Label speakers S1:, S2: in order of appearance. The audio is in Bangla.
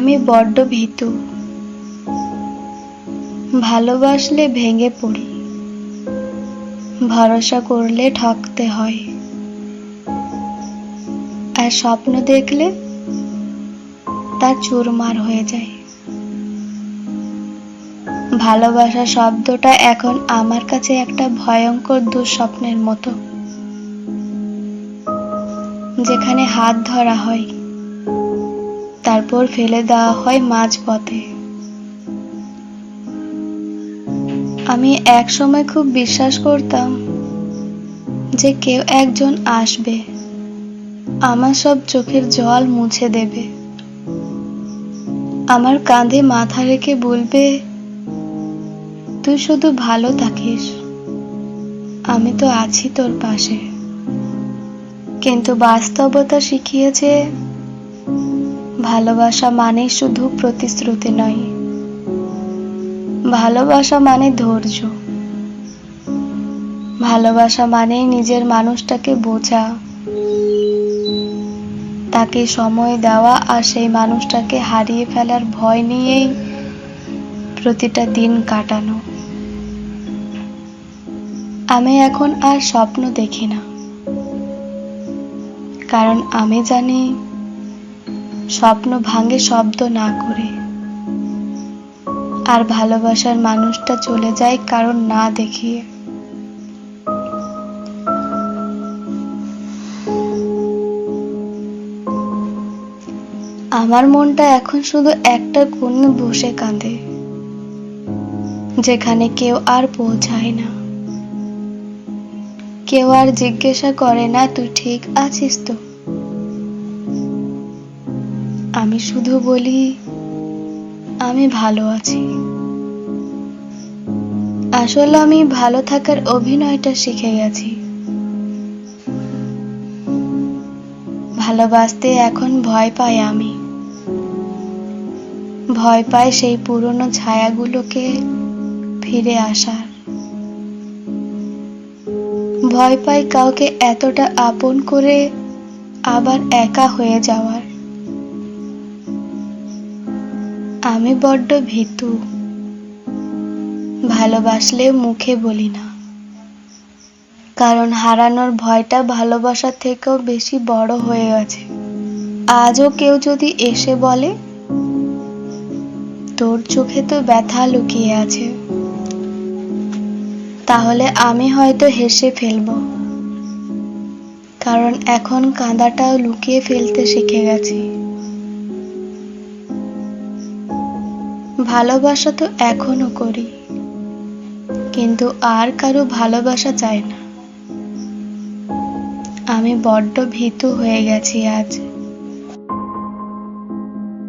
S1: আমি বড্ড ভীতু। ভালোবাসলে ভেঙে পড়ি। ভরসা করলে ঠকতে হয়। আর স্বপ্ন দেখলে তা চুরমার হয়ে যায়। ভালোবাসা শব্দটা এখন আমার কাছে একটা ভয়ঙ্কর দুঃস্বপ্নের মতো, যেখানে হাত ধরা হয়। তারপর ফেলে দেওয়া হয় মাঝপথে। আমি এক সময় খুব বিশ্বাস করতাম যে কেউ একজন আসবে, আমার সব চোখের জল মুছে দেবে। আমার কাঁধে মাথা রেখে বলবে, তুই শুধু ভালো থাকিস, আমি তো আছি তোর পাশে। কিন্তু বাস্তবতা শিখিয়েছে ভালোবাসা মানে শুধু প্রতিশ্রুতি নয়। ভালোবাসা মানে ধৈর্য। ভালোবাসা মানে নিজের মানুষটাকে বোঝা। তাকে সময় দেওয়া আর সেই মানুষটাকে হারিয়ে ফেলার ভয় নিয়েই প্রতিটা দিন কাটানো। আমি এখন আর স্বপ্ন দেখি না। কারণ আমি জানি স্বপ্ন ভাঙে শব্দ না করে। আর ভালোবাসার মানুষটা চলে যায় কারণ না দেখিয়ে। আমার মনটা এখন শুধু একটা কোণে বসে কাঁদে, যেখানে কেউ আর পৌঁছায় না। কেউ আর জিজ্ঞাসা করে না, তুই ঠিক আছিস তো? আমি শুধু বলি, আমি ভালো আছি। আসলে আমি ভালো থাকার অভিনয়টা শিখে গেছি। ভালোবাসতে এখন ভয় পাই আমি। ভয় পাই সেই পুরনো ছায়াগুলোকে ফিরে আসার। ভয় পাই কাউকে এতটা আপন করে আবার একা হয়ে যাওয়ার। আমি বড্ড ভীতু। ভালোবাসলে মুখে বলি না। কারণ হারানোর ভয়টা ভালোবাসার থেকেও বেশি বড় হয়ে গেছে আজও কেউ যদি এসে বলে, তোর চোখে তো ব্যথা লুকিয়ে আছে। তাহলে আমি হয়তো হেসে ফেলব। কারণ এখন কাঁদাটাও লুকিয়ে ফেলতে শিখে গেছি। ভালোবাসা তো এখনও করি। কিন্তু আর কারও ভালোবাসা চাই না। আমি বড্ড ভীতু হয়ে গেছি আজ।